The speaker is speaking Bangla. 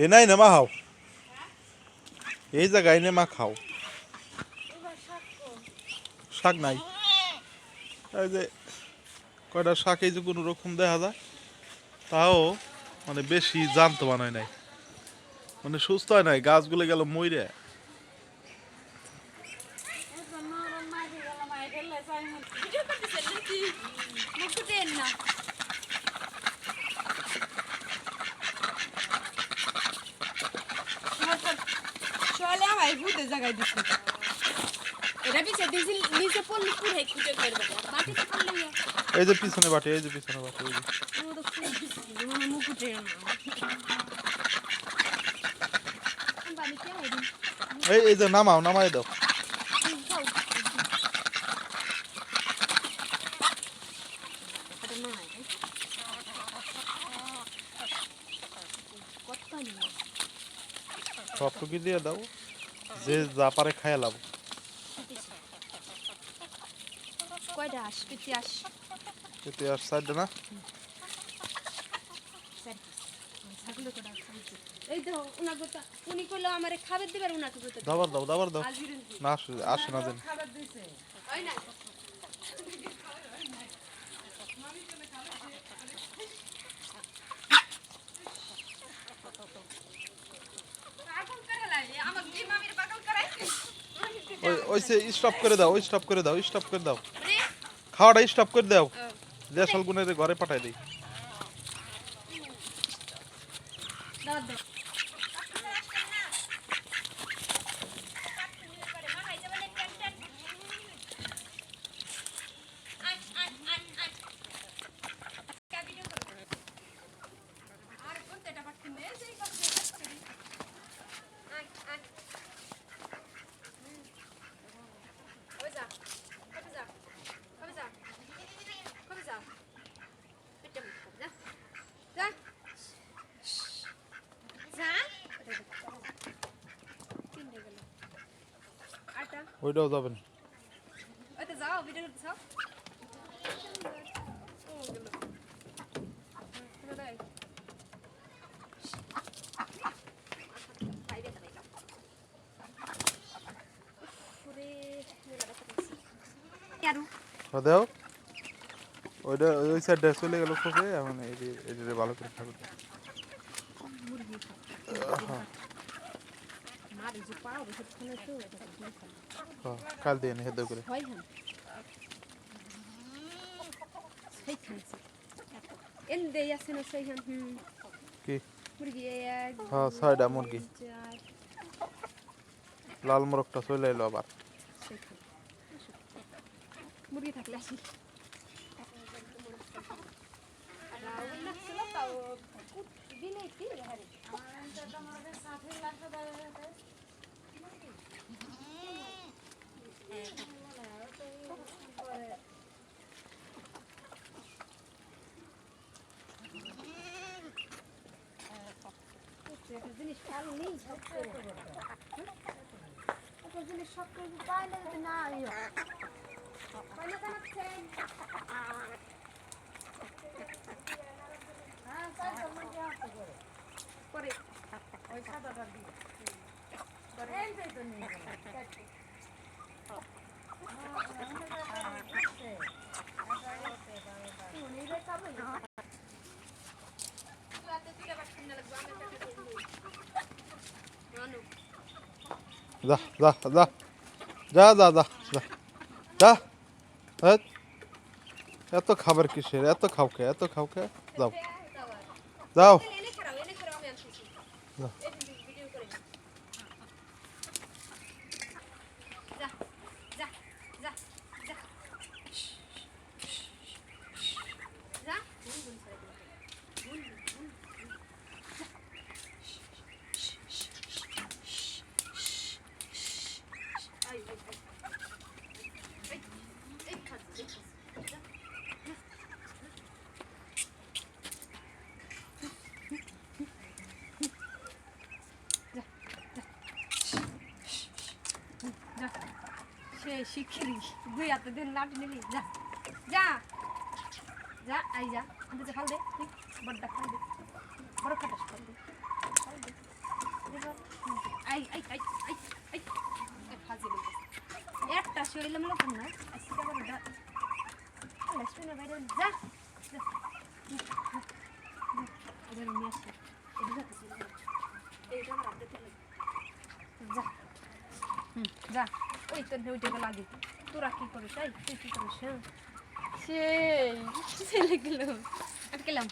এ নাই মা খাও এই জায়গায় এনে মা খাও শাক নাই এই যে কয়টা শাক এই যে কোনো রকম দেখা যায় তাও মানে বেশি জানতো বানায় নাই মানে সুস্থ হয় নাই গাছগুলো গেল মইরে ভিডিও করতেছেন নাকি মুখ দেন না চলে আমার ভূতে জায়গায় এটা পিছে দিছিল নিচে পড়লে পুরে খুঁজে করবে মাটিতে পড়লে এই যে পিছনে বাটে এই যে পিছনে বাটে এই যে। এই এই যে নামাও নামাই দাও। সব দিয়ে দাও। যে যা পারে খাইয়া লাভ। কয়টা আস পিটি আস এতে আর সাইড না? এই তো উনা গোটা উনি কইলো আমারে খাবার দিবার উনাকে দাও দাও। না আসে আসে না জানি খাবার দিছে। হয় না পাগল করে লাগে আমাকে দি মামির পাগল করে ওই ওই সে স্টপ করে দাও ওই স্টপ করে দাও স্টপ করে দাও। খাওয়াটা স্টপ করে দাও। দেশাল গুনের ঘরে পাঠাই দিই দাও দাও যা যা তিনটে গেল আটা ওইটাও যাবেন ওইটা যাও ভিডিও করতে যাও ও গেল পুরো দেয় বাইরে চলে গেল পুরে মেলাটা করতেছি আরও হ্যাঁ দাও ওইটা ওই সাইডটা চলে গেল খোপে এখন এই ভালো করে ঠাকুর কাল দিয়ে নে হেদর করে। কি? হ্যাঁ ছয়টা মুরগি। লাল মোরগটা চলে এলো আবার। মুরগি থাকলে আসি। দিলে কি হ্যাঁ জিনিস ভালো নেই একটা জিনিস সব কিছু পাইলে যদি না ইয়ে পাইলে কেন খেয়ে হ্যাঁ তাই তো মনে করে। ওই সাদাটা দিয়ে। এই তো নিয়ে যা যা যা যা যা যা। যা। যা। এত খাবার কিসের? এত খাও খে এত খাও খে যাও। যাও। সে শিখিরি দুই হাতে দেন লাঠি নিলি যা। যা। যা আই যা। আমাদের যে ফাল দে তুই বড়টা ফাল দে বড় কাটাস ফাল দে আই আই আই আই আই ফাজিল একটা শরীরে মনে কর যা। ওই তোর ওইটাকে লাগে তোরা কি করিস তুই কি করিস হ্যাঁ? সেই ছেলেগুলো। আটকেলাম